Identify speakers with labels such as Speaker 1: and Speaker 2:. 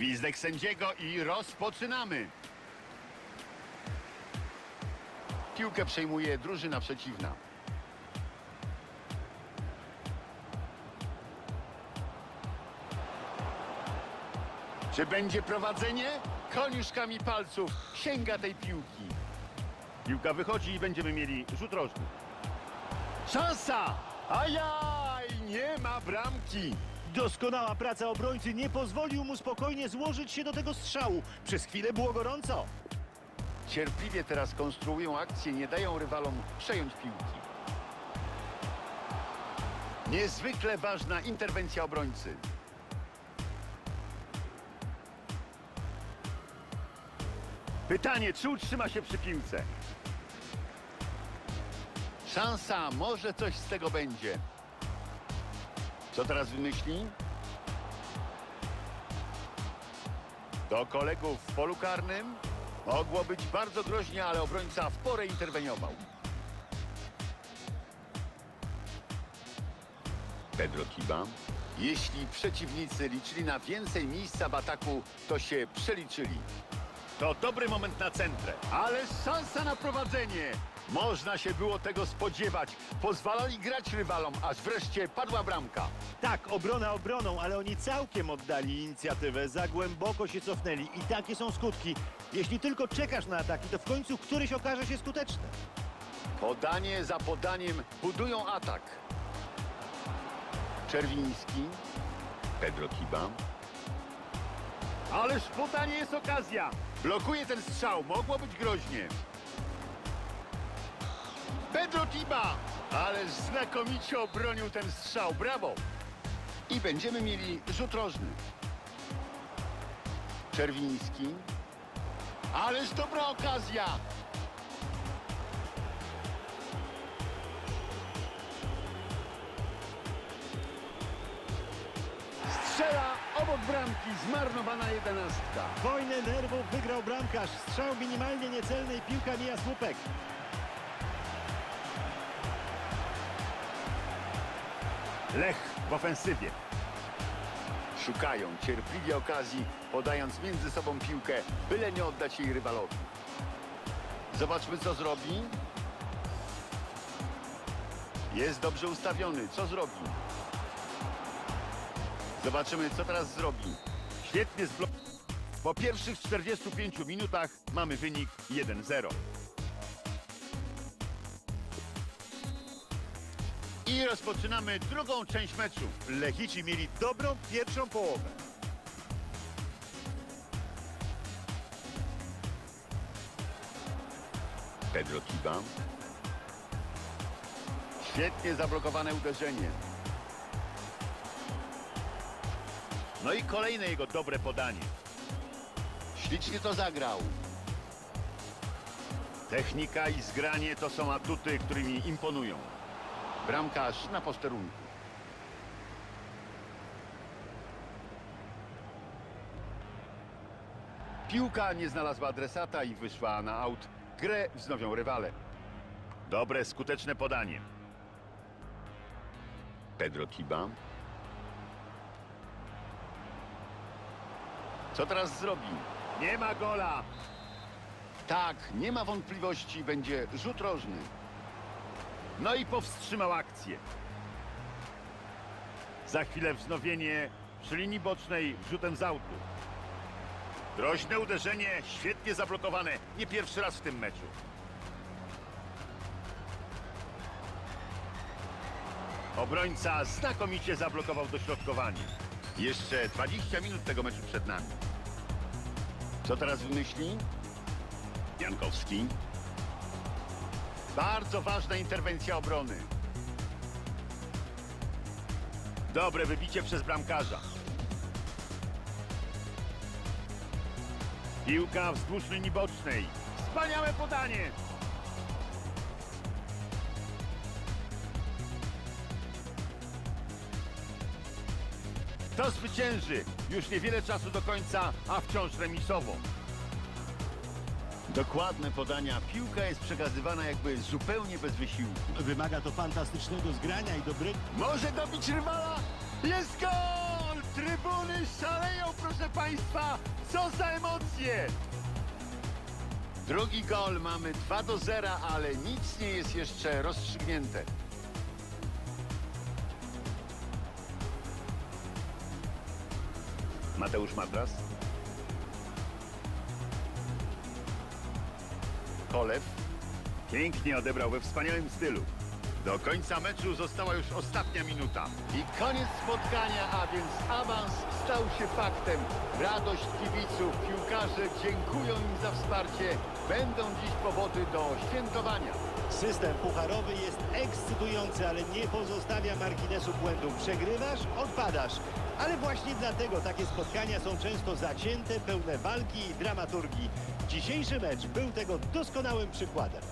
Speaker 1: Gwizdek sędziego i rozpoczynamy. Piłkę przejmuje drużyna przeciwna. Czy będzie prowadzenie? Koniuszkami palców sięga tej piłki. Piłka wychodzi i będziemy mieli rzut rożny. Szansa! Ajaj! Nie ma bramki!
Speaker 2: Doskonała praca obrońcy nie pozwolił mu spokojnie złożyć się do tego strzału. Przez chwilę było gorąco.
Speaker 1: Cierpliwie teraz konstruują akcję, nie dają rywalom przejąć piłki. Niezwykle ważna interwencja obrońcy. Pytanie, czy utrzyma się przy piłce? Szansa, może coś z tego będzie. Co teraz wymyśli? Do kolegów w polu karnym. Mogło być bardzo groźnie, ale obrońca w porę interweniował. Pedro Kiba. Jeśli przeciwnicy liczyli na więcej miejsca w ataku, to się przeliczyli. To dobry moment na centrę, ale szansa na prowadzenie. Można się było tego spodziewać. Pozwalali grać rywalom, aż wreszcie padła bramka.
Speaker 2: Tak, obrona obroną, ale oni całkiem oddali inicjatywę. Za głęboko się cofnęli i takie są skutki. Jeśli tylko czekasz na ataki, to w końcu któryś okaże się skuteczny.
Speaker 1: Podanie za podaniem budują atak. Czerwiński. Pedro Kiba. Ależ podanie jest okazja. Blokuje ten strzał. Mogło być groźnie. Pedro Kiba. Ależ znakomicie obronił ten strzał. Brawo. I będziemy mieli rzut rożny. Czerwiński. Ależ dobra okazja. Strzela obok bramki, zmarnowana jedenastka.
Speaker 2: Wojnę nerwów wygrał bramkarz. Strzał minimalnie niecelny i piłka mija słupek.
Speaker 1: Lech w ofensywie. Szukają cierpliwie okazji, podając między sobą piłkę, byle nie oddać jej rywalowi. Zobaczmy, co zrobi. Jest dobrze ustawiony. Co zrobi? Zobaczymy, co teraz zrobi. Świetnie zblokował. Po pierwszych 45 minutach mamy wynik 1-0. I rozpoczynamy drugą część meczu.
Speaker 2: Lechici mieli dobrą pierwszą połowę.
Speaker 1: Pedro Kiba. Świetnie zablokowane uderzenie. No i kolejne jego dobre podanie. Ślicznie to zagrał. Technika i zgranie to są atuty, którymi imponują. Bramkarz na posterunku. Piłka nie znalazła adresata i wyszła na aut. Grę wznowią rywale. Dobre, skuteczne podanie. Pedro Kiba. Co teraz zrobi? Nie ma gola! Tak, nie ma wątpliwości, będzie rzut rożny. No i powstrzymał akcję. Za chwilę wznowienie przy linii bocznej rzutem z autu. Groźne uderzenie, świetnie zablokowane. Nie pierwszy raz w tym meczu. Obrońca znakomicie zablokował dośrodkowanie. Jeszcze 20 minut tego meczu przed nami. Co teraz wymyśli? Jankowski. Bardzo ważna interwencja obrony. Dobre wybicie przez bramkarza. Piłka wzdłuż linii bocznej. Wspaniałe podanie. To zwycięży. Już niewiele czasu do końca, a wciąż remisowo. Dokładne podania. Piłka jest przekazywana jakby zupełnie bez wysiłku.
Speaker 2: Wymaga to fantastycznego zgrania i dobrego...
Speaker 1: Może dobić rywala? Jest gol! Trybuny szaleją, proszę państwa! Co za emocje! Drugi gol mamy 2 do 0, ale nic nie jest jeszcze rozstrzygnięte. Mateusz Matras. Kolew. Pięknie odebrał we wspaniałym stylu. Do końca meczu została już ostatnia minuta. I koniec spotkania, a więc awans stał się faktem. Radość kibiców, piłkarze dziękują im za wsparcie. Będą dziś powody do świętowania.
Speaker 2: System pucharowy jest ekscytujący, ale nie pozostawia marginesu błędu. Przegrywasz, odpadasz. Ale właśnie dlatego takie spotkania są często zacięte, pełne walki i dramaturgii. Dzisiejszy mecz był tego doskonałym przykładem.